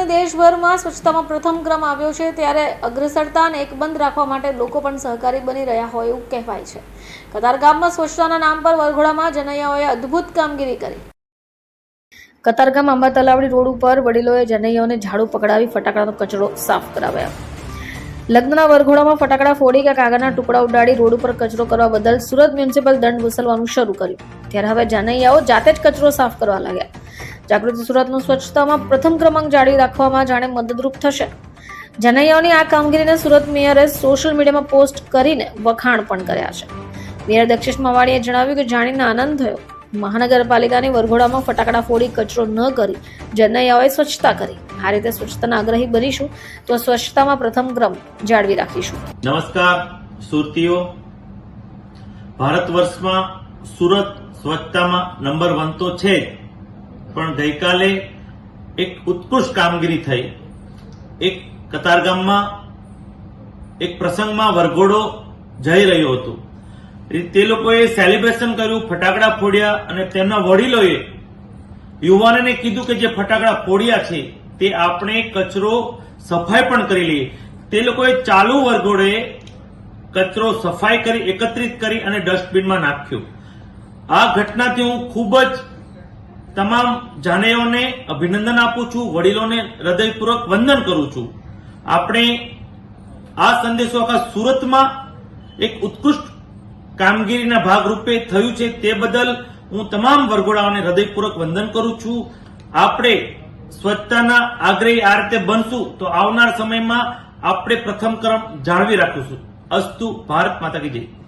દેશભરમાં સ્વચ્છતામાં પ્રથમ ક્રમ આવ્યો છે, ત્યારે અગ્રસરતાને એકબંધ રાખવા માટે લોકો પણ સહકારી બની રહ્યા હોય એવું કહેવાય છે. કતારગામમાં સ્વચ્છતાના નામ પર વરઘોડામાં જનૈયાઓએ અદ્ભુત કામગીરી કરી. કતારગામ આંબા તલાવડી રોડ ઉપર વડીલોએ જનૈયાઓને ઝાડુ પકડાવી ફટાકડાનો કચરો સાફ કરાવ્યા. લગ્નના વરઘોડામાં ફટાકડા ફોડી કે કાગળના ટુકડા ઉડાડી રોડ ઉપર કચરો કરવા બદલ સુરત મ્યુનિસિપલ દંડ વસૂલવાનું શરૂ કર્યું. ત્યારે હવે જનૈયાઓ જાતે જ કચરો સાફ કરવા લાગ્યા. જાગૃતિ સુરતનું સ્વચ્છતામાં પ્રથમ ક્રમાંક જાળવી રાખવામાં જાણે મદદરૂપ થશે. જનૈયાઓની આ કામગીરીને સુરત મેયરે સોશિયલ મીડિયામાં પોસ્ટ કરીને વખાણ પણ કર્યા છે. મેયર દક્ષિષ મવાણીએ જણાવ્યું કે જાણીને આનંદ થયો. મહાનગરપાલિકાની વરઘોડામાં ફટાકડા ફોડી કચરો ન કરી જનૈયાઓએ સ્વચ્છતા કરી. આ રીતે સ્વચ્છતાના આગ્રહી બનીશું તો સ્વચ્છતામાં પ્રથમ ક્રમ જાળવી રાખીશું. નમસ્કાર, સુરતીઓ. ભારત વર્ષમાં સુરત સ્વચ્છતામાં નંબર વન તો છે જ. પણ ગઈકાલે એક ઉત્કૃષ્ટ કામગીરી થઈ. એક કતારગામમાં, એક પ્રસંગમાં વરઘોડો જઈ રહ્યો હતો. તે લોકોએ સેલિબ્રેશન કર્યું, ફટાકડા ફોડ્યા અને તેમના વડીલોએ યુવાનોને કીધું કે જે ફટાકડા ફોડ્યા છે, તે આપણે કચરો સફાઈ પણ કરી લઈએ. તે લોકોએ ચાલુ વરઘોડે કચરો સફાઈ કરી, એકત્રિત કરી અને ડસ્ટબિનમાં નાખ્યો. આ ઘટનાથી હું ખૂબ જ તમામ જાનેઓને અભિનંદન આપું છું, વડીલોને હૃદયપૂર્વક વંદન કરું છું. આપણે આ સંદેશો આખા સુરતમાં એક ઉત્કૃષ્ટ કામગીરીના ભાગરૂપે થયું છે તે બદલ હું તમામ વરઘોડાઓને હૃદયપૂર્વક વંદન કરું છું. આપણે સ્વચ્છતાના આગ્રહી આ રીતે બનશું તો આવનાર સમયમાં આપણે પ્રથમ ક્રમ જાળવી રાખીશું. અસ્તુ ભારત માતા કી જય.